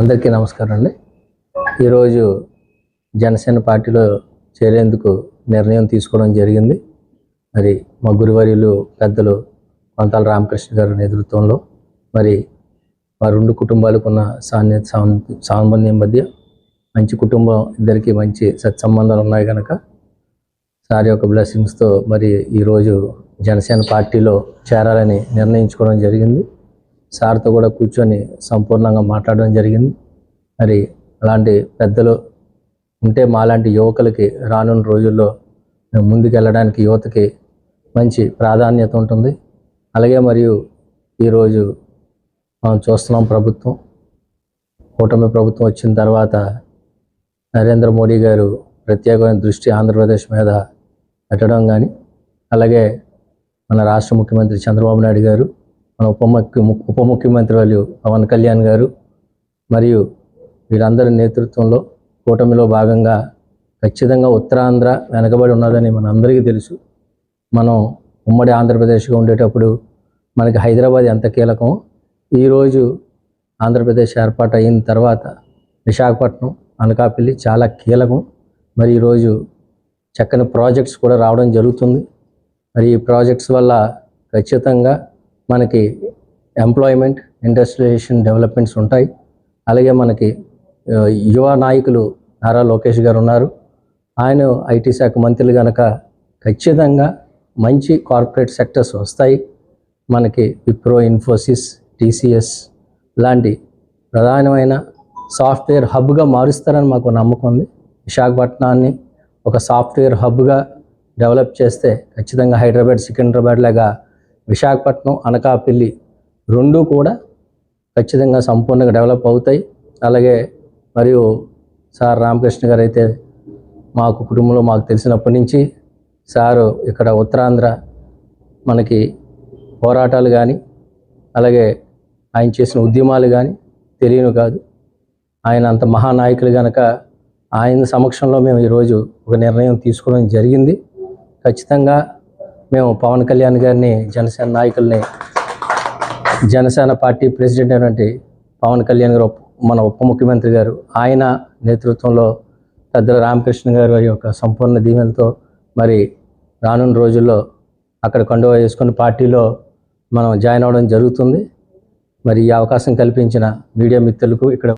అందరికీ నమస్కారం అండి. ఈరోజు జనసేన పార్టీలో చేరేందుకు నిర్ణయం తీసుకోవడం జరిగింది. మరి మా గురువర్యులు పెద్దలు కొంతాల రామకృష్ణ గారి నేతృత్వంలో మరి మా రెండు కుటుంబాలకు ఉన్న సాన్య సాంబంధ్యం మధ్య మంచి కుటుంబం ఇద్దరికి మంచి సత్సంబంధాలు ఉన్నాయి కనుక సార్ యొక్క బ్లెస్సింగ్స్తో మరి ఈరోజు జనసేన పార్టీలో చేరాలని నిర్ణయించుకోవడం జరిగింది. సార్తో కూడా కూర్చొని సంపూర్ణంగా మాట్లాడడం జరిగింది. మరి అలాంటి పెద్దలు ఉంటే మాలాంటి యువకులకి రానున్న రోజుల్లో మేము ముందుకు వెళ్ళడానికి యువతకి మంచి ప్రాధాన్యత ఉంటుంది. అలాగే మరియు ఈరోజు మనం చూస్తున్నాం ప్రభుత్వం. కూటమి ప్రభుత్వం వచ్చిన తర్వాత నరేంద్ర మోడీ గారు ప్రత్యేకమైన దృష్టి ఆంధ్రప్రదేశ్ మీద పెట్టడం కానీ అలాగే మన రాష్ట్ర ముఖ్యమంత్రి చంద్రబాబు నాయుడు గారు మన ఉప ముఖ్య ఉప ముఖ్యమంత్రి వాళ్ళు పవన్ కళ్యాణ్ గారు మరియు వీరందరి నేతృత్వంలో కూటమిలో భాగంగా ఖచ్చితంగా ఉత్తరాంధ్ర వెనకబడి ఉన్నదని మన అందరికీ తెలుసు. మనం ఉమ్మడి ఆంధ్రప్రదేశ్గా ఉండేటప్పుడు మనకి హైదరాబాద్ ఎంత కీలకమో ఈరోజు ఆంధ్రప్రదేశ్ ఏర్పాటు అయిన తర్వాత విశాఖపట్నం అనకాపల్లి చాలా కీలకం. మరి ఈరోజు చక్కని ప్రాజెక్ట్స్ కూడా రావడం జరుగుతుంది. మరి ఈ ప్రాజెక్ట్స్ వల్ల ఖచ్చితంగా మనకి ఎంప్లాయ్మెంట్ ఇండస్ట్రియలైజేషన్ డెవలప్మెంట్స్ ఉంటాయి. అలాగే మనకి యువ నాయకులు నారా లోకేష్ గారు ఉన్నారు. ఆయన ఐటీ శాఖ మంత్రులు కనుక ఖచ్చితంగా మంచి కార్పొరేట్ సెక్టర్స్ వస్తాయి. మనకి విప్రో ఇన్ఫోసిస్ టీసీఎస్ లాంటి ప్రధానమైన సాఫ్ట్వేర్ హబ్గా మారుస్తారని మాకు నమ్మకం ఉంది. విశాఖపట్నాన్ని ఒక సాఫ్ట్వేర్ హబ్గా డెవలప్ చేస్తే ఖచ్చితంగా హైదరాబాద్ సికింద్రాబాద్ లాగా విశాఖపట్నం అనకాపల్లి రెండు కూడా ఖచ్చితంగా సంపూర్ణంగా డెవలప్ అవుతాయి. అలాగే మరియు సార్ రామకృష్ణ గారు అయితే మాకు కుటుంబంలో మాకు తెలిసినప్పటి నుంచి సారు ఇక్కడ ఉత్తరాంధ్ర మనకి పోరాటాలు కానీ అలాగే ఆయన చేసిన ఉద్యమాలు కానీ తెలియను కాదు. ఆయన అంత మహానాయకులు కనుక ఆయన సమక్షంలో మేము ఈరోజు ఒక నిర్ణయం తీసుకోవడం జరిగింది. ఖచ్చితంగా మేము పవన్ కళ్యాణ్ గారిని జనసేన నాయకుల్ని జనసేన పార్టీ ప్రెసిడెంట్ అయినటువంటి పవన్ కళ్యాణ్ గారు మన ఉప ముఖ్యమంత్రి గారు ఆయన నేతృత్వంలో పెద్దల రామకృష్ణ గారు యొక్క సంపూర్ణ దీవెనతో మరి రానున్న రోజుల్లో అక్కడ కండువా వేసుకుని పార్టీలో మనం జాయిన్ అవ్వడం జరుగుతుంది. మరి ఈ అవకాశం కల్పించిన మీడియా మిత్రులకు ఇక్కడ